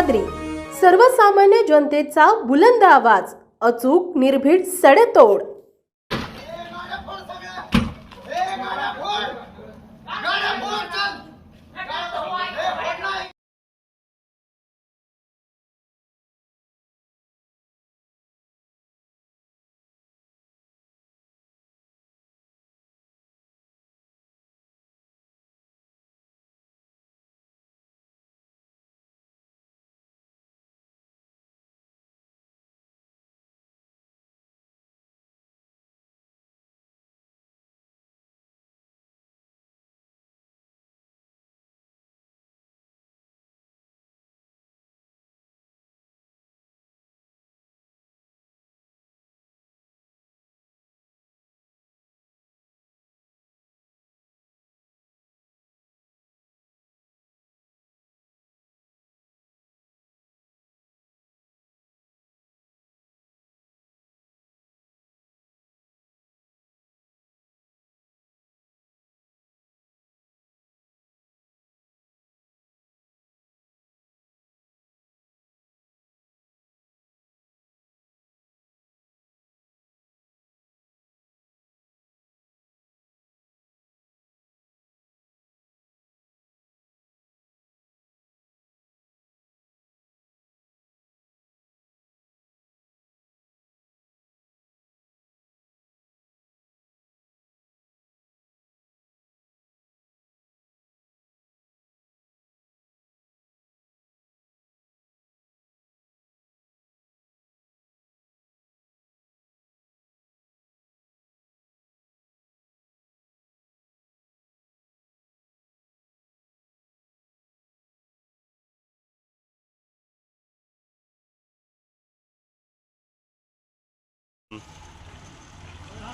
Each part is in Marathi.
सह्याद्री सर्वसामान्य जनतेचा बुलंद आवाज अचूक निर्भीड सडेतोड.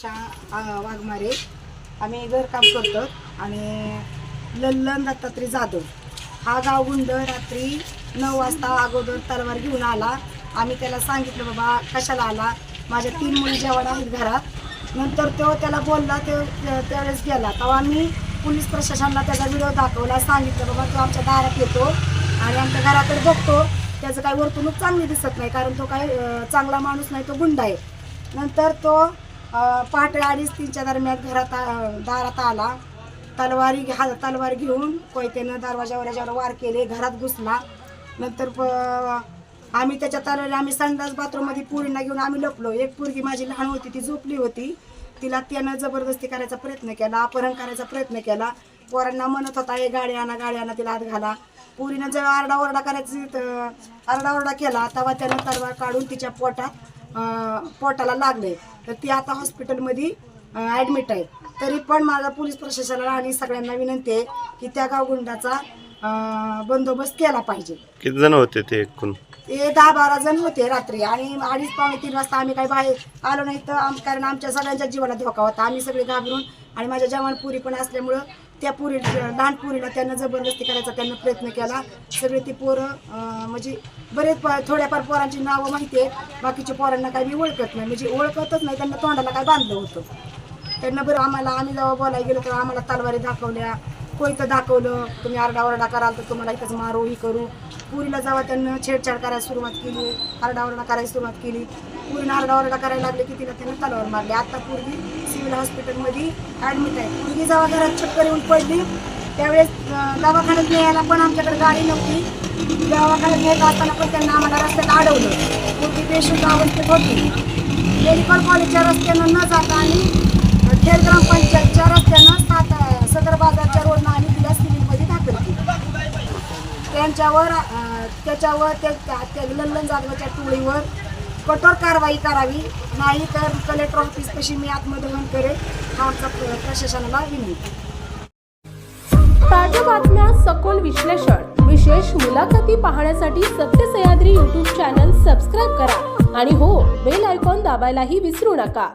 शा वाघमारे. आम्ही घरकाम करतो आणि लल्लन दत्तात्री जाधव. हा गाव गुंड रात्री नऊ वाजता अगोदर तलवार घेऊन आला. आम्ही त्याला सांगितलं बाबा कशाला आला? माझ्या तीन मुली जेवण आहेत घरात. नंतर तो त्याला बोलला ते त्यावेळेस गेला. तेव्हा आम्ही पोलीस प्रशासनाला त्याचा व्हिडिओ दाखवला. सांगितलं बाबा तो आमच्या दारात येतो आणि आमच्या घराकडे बघतो. त्याचं काही वर्तणूक चांगली दिसत नाही कारण तो काही चांगला माणूस नाही तो गुंड आहे. नंतर तो पहाटे अडीच तीनच्या दरम्यान घरात आ- दारात आला. तलवारी घ्या तलवार घेऊन कोयत्यानं दरवाजावर याच्यावर वार केले घरात घुसला. नंतर प- आम्ही त्याच्या तलवारी आम्ही संडास बाथरूममध्ये पुरींना घेऊन आम्ही लपलो. एक पोरगी माझी लहान होती ती झोपली होती. तिला त्यानं जबरदस्ती करायचा प्रयत्न केला अपहरण करायचा प्रयत्न केला. पोरांना म्हणत होता हे गाडी आणा गाडी आणा तिला आत घाला. पुरीनं जेव्हा आरडाओरडा करायची आरडाओरडा केला तेव्हा त्यानं तलवार काढून तिच्या पोटात पोटाला लागले. तर ती आता हॉस्पिटलमध्ये ॲडमिट आहे. तरी पण माझा पोलीस प्रशासनाला आणि सगळ्यांना विनंती आहे की त्या गावगुंडाचा बंदोबस्त केला पाहिजे. किती जण होते ते एकूण? ते दहा बारा जण होते रात्री. आणि अडीच पावणे तीन वाजता आम्ही काही बाहेर आलो नाही तर आम कारण आमच्या सगळ्यांच्या जीवाला धोका होता. आम्ही सगळे घाबरून आणि माझ्या जवान पुरी पण असल्यामुळं त्या पुरी लहान पुरीला त्यांना जबरदस्ती करायचा त्यांना प्रयत्न केला. सगळे ते पोरं म्हणजे बरेच प- थोड्याफार पोरांची नावं माहिती आहे बाकीच्या पोरांना काही मी ओळखत नाही. म्हणजे ओळखतच नाही त्यांना तोंडाला काय बांधलं होतं. त्यांना बरं आम्हाला आम्ही जेव्हा बोलायला गेलो तेव्हा आम्हाला तलवारी दाखवल्या. कोयतं दाखवलं तुम्ही आरडाओरडा कराल तर तुम्हाला इथंच मारू ही करू. पुरीला जावा त्यांना छेडछाड करायला सुरुवात केली. आरडाओरडा करायला सुरुवात केली. पुरीनं आरडाओरडा करायला लागले की तिला त्यांना तलावर मारले. आता पूर्वी सिव्हिल हॉस्पिटलमध्ये ॲडमिट आहे. पूर्वी जेव्हा घरात चक्कर येऊन पडली त्यावेळेस दवाखान्यात न्यायला पण आमच्याकडे गाडी नव्हती. दवाखान्यात नेत असताना पण त्यांना आम्हाला रस्त्यात अडवलं. पूर्वी पेशंट अवस्थेत होती. मेडिकल कॉलेजच्या रस्त्यानं न जाता आणि खेड ग्रामपंचायतच्या रस्त्यानं सात बाजारच्या रोडनं आणि तिला सिव्हिलमध्ये दाखल केली. त्यांच्यावर त्याच्यावर त्या त्या- त्या लल्लन जाधवच्या टोळीवर कठोर कारवाई करावी. नाही तर कलेक्टर ऑफिसपाशी मी आत्मदहन करेल हा आमचा प्रशासनाला विनंती. ताज्या बातम्या सखोल विश्लेषण विशेष मुलाखती पाहण्यासाठी सत्य सह्याद्री यूट्यूब चॅनल सबस्क्राईब करा. आणि हो बेल आयकॉन दाबायलाही विसरू नका.